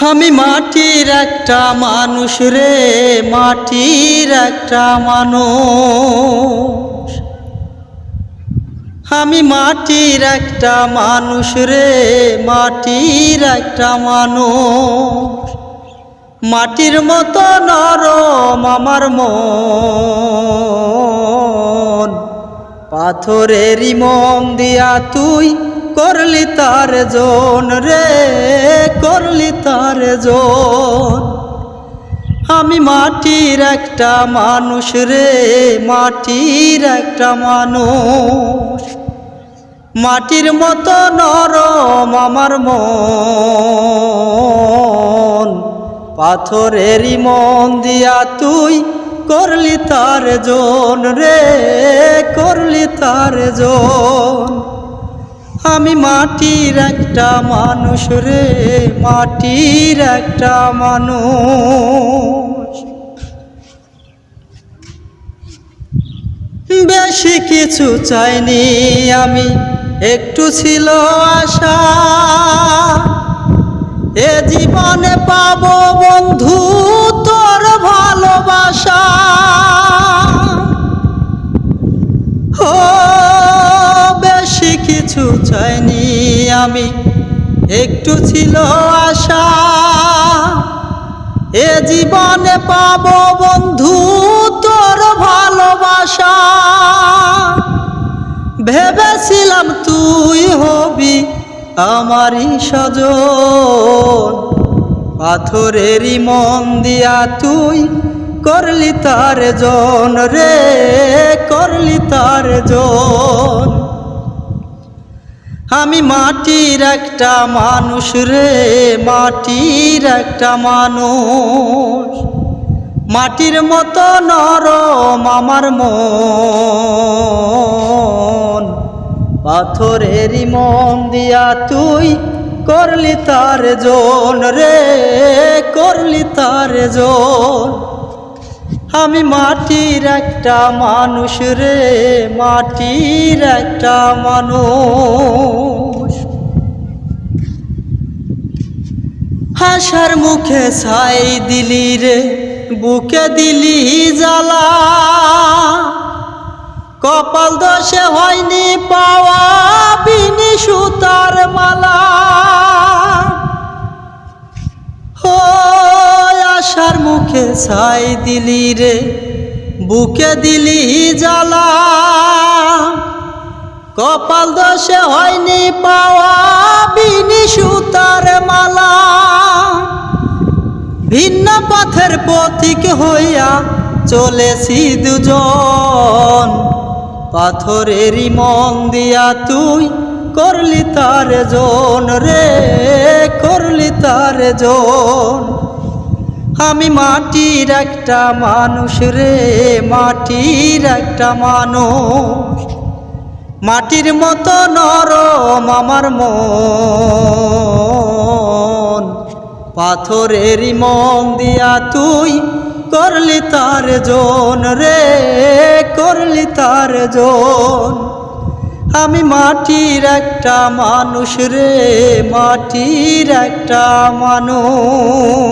আমি মাটির একটা মানুষ রে, মাটির একটা মানুষ। আমি মাটির একটা মানুষ রে, মাটির একটা মানুষ। মাটির মতো নরম আমার মন। পাথরেরই মন দিয়া তুই করলি তার জন রে। করলি তার জন আমি মাটির একটা মানুষ রে, মাটির একটা মানুষ। মাটির মতো নরম আমার মন। পাথরেরই মন দিয়া তুই করলি তার জন রে, করলি তার জন আমি মাটির একটা মানুষ রে, মাটির একটা মানুষ। বেশি কিছু চাইনি আমি, একটু ছিল আশা। এ জীবনে পাব বন্ধু তোর ভালোবাসা। ও কিছু চাইনি আমি। একটু ছিল আশা, এ জীবনে পাবো বন্ধু তোর ভালোবাসা। ভেবেছিলাম তুই হবি আমারই সজন পাথরেরই মন দিয়া তুই করলি তার জন রে, করলি তার জন। আমি মাটির একটা মানুষ রে, মাটির একটা মানুষ। মাটির মতো নরম আমার মন। পাথরেরই মন দিয়া তুই করলি তার জন রে, করলি তার জন। আমি মাটির একটা মানুষ রে, মাটির একটা মানুষ। হাসার মুখে ছাই দিলি রে, বুকে দিলি জ্বালা। কপাল দোষে হয়নি পাওয়া, বিনি সুতার মালা। ছাই দিলি রে, বুকে দিলি জ্বালা। কপাল দোষে হয়নি পাওয়া বিনি সুতার মালা। ভিন্ন পথের পথিক হইয়া চলেছি দুজন। পাথরেরই মন দিয়া তুই করলি তার জন রে, করলি তার জন। আমি মাটির একটা মানুষ রে, মাটির একটা মানুষ। মাটির মতো নরম আমার মন। পাথরেরই মন দিয়া তুই করলি তার জন রে, করলি তার জন। আমি মাটির একটা মানুষ রে, মাটির একটা মানুষ।